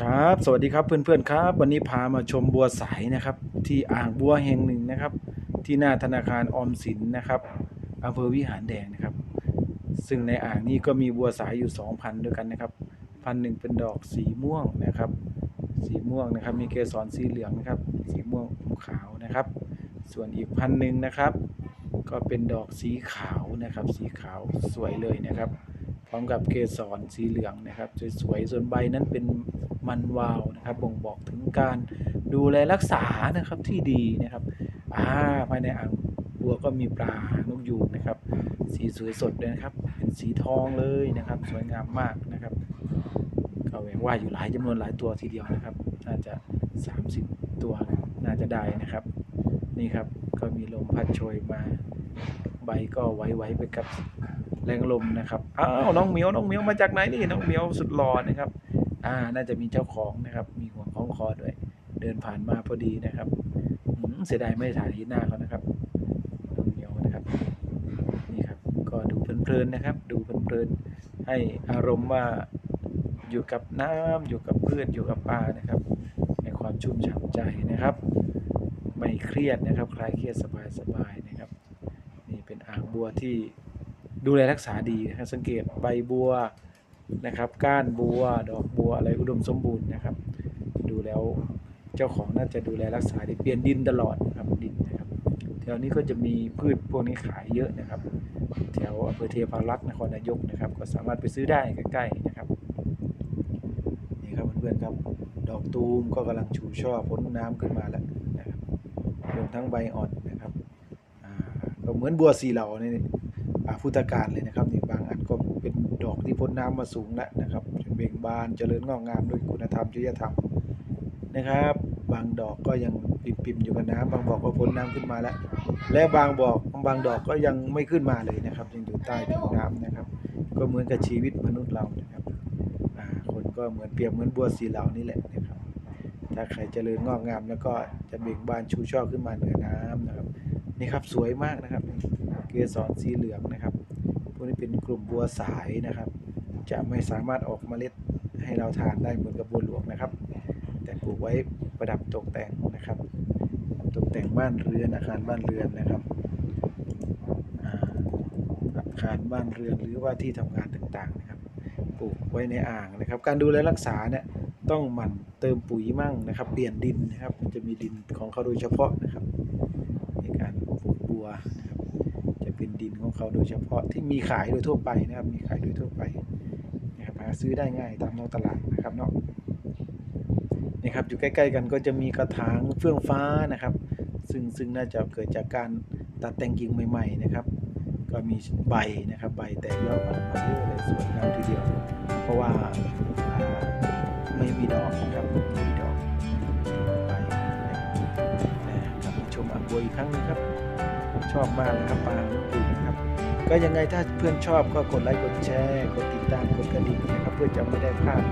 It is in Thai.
ครับ สวัสดีครับเพื่อนๆครับ วันนี้พามาชมบัวสายนะครับ ที่อ่างบัวแห่งหนึ่งนะครับ ที่หน้าธนาคารออมสินนะครับอำเภอวิหารแดงนะครับ ซึ่งในอ่างนี้ก็มีบัวสายอยู่2,000ด้วยกันนะครับ พันหนึ่งเป็นดอกสีม่วงนะครับ สีม่วงนะครับ มีเกสรสีเหลืองนะครับ สีม่วงขาวนะครับ ส่วนอีกพันหนึ่งนะครับ ก็เป็นดอกสีขาวนะครับ สีขาวสวยเลยนะครับ ร้อมกับเกสรสีเหลืองนะครับสวยๆส่วนใบนั้นเป็นมันวาวนะครับบ่งบอกถึงการดูแลรักษานะครับที่ดีนะครับอ่าภายในอ่างบัวก็มีปลานกยูงนะครับ สีสวยสดเลยนะครับ เป็นสีทองเลยนะครับ สวยงามมากนะครับก็แหวงว่ายอยู่หลายจำนวนหลายตัวทีเดียวนะครับ น่าจะ 30 ตัวน่าจะได้นะครับ นี่ครับก็มีลมพัดโชยมา ใบก็ไหวๆไปกับ แรงลมนะครับอ้าวน้องเหมียวน้องเหมียวมาจากไหนนี่น้องเหมียวสุดหล่อนะครับ อ่า น่าจะมีเจ้าของนะครับ มีห่วงคล้องคอด้วย เดินผ่านมาพอดีนะครับเสียดายไม่ถ่ายที่หน้าเขานะครับน้องเหมียวนะครับนี่ครับ ก็ดูเพลินๆนะครับ ดูเพลินๆให้อารมณ์ว่าอยู่กับน้ำอยู่กับพืชอยู่กับปลานะครับ ในความชุ่มฉ่ำใจนะครับไม่เครียดนะครับ คลายเครียดสบายๆนะครับ นี่เป็นอ่างบัวที่ ดูแลรักษาดีนะครับสังเกตใบบัวนะครับ ก้านบัว ดอกบัวอะไรอุดมสมบูรณ์นะครับ ดูแล้วเจ้าของน่าจะดูแลรักษาดีเปลี่ยนดินตลอดนะครับดินนะครับแถวนี้ก็จะมีพืชพวกนี้ขายเยอะนะครับ แถวอำเภอเทพารักษ์นครนายกนะครับ ก็สามารถไปซื้อได้ใกล้ๆนะครับนี่ครับเพื่อนๆครับดอกตูมก็กำลังชูช่อพ้นน้ำขึ้นมาแล้วนะครับรวมทั้งใบอ่อนนะครับก็เหมือนบัวสีเหลานอ่ พุทธกาลเลยนะครับนี่บางอันก็เป็นดอกที่พ้นน้ำมาสูงแล้วนะครับเบ่งบานเจริญงอกงามด้วยคุณธรรมจริยธรรมนะครับ บางดอกก็ยังปิ่มๆอยู่กับน้ำบางบอกก็พ้นน้ำขึ้นมาแล้ว และบางบอกบางดอกก็ยังไม่ขึ้นมาเลยนะครับ ยังอยู่ใต้ผิวน้ำนะครับ ก็เหมือนกับชีวิตมนุษย์เรานะครับคนก็เหมือนเปรียบเหมือนบัวสีเหลานี่แหละนะครับถ้าใครเจริญงอกงามแล้วก็จะเบ่งบานชูช่อขึ้นมาเหนือน้ำนะครับ นี่ครับสวยมากนะครับ เกสรสีเหลืองนะครับ พวกนี้เป็นกลุ่มบัวสายนะครับ จะไม่สามารถออกเมล็ดให้เราทานได้เหมือนกับบัวหลวงนะครับ แต่ปลูกไว้ประดับตกแต่งนะครับ ตกแต่งบ้านเรือนอาคารบ้านเรือนนะครับอาคารบ้านเรือนหรือว่าที่ทำงานต่างๆนะครับ ปลูกไว้ในอ่างนะครับ การดูแลรักษาเนี่ยต้องหมั่นเติมปุ๋ยมั่งนะครับ เปลี่ยนดินนะครับ มันจะมีดินของเขาโดยเฉพาะนะครับ ลูกบัวนะครับจะเป็นดินของเขาโดยเฉพาะที่มีขายโดยทั่วไปนะครับ มีขายโดยทั่วไปนะครับหาซื้อได้ง่ายตามท้องตลาดนะครับเนาะนี่ครับอยู่ใกล้ๆกันก็จะมีกระถางเฟื่องฟ้านะครับ ซึ่งซึ่งน่าจะเกิดจากการตัดแต่งกิ่งใหม่ๆนะครับ ก็มีใบนะครับใบแตกยอดออกมาเยอะเลยสวยงามทีเดียว เพราะว่าไม่มีดอกนะครับไม่มีดอกใบนะครับมาชมอ่างบัวอีกครั้งหนึงครับ ชอบมากเลยครับปลาลูกปูนะครับก็ยังไงถ้าเพื่อนชอบก็กดไลค์กดแชร์ กดติดตามกดกระดิ่งนะครับเพื่อจะไม่ได้พลาด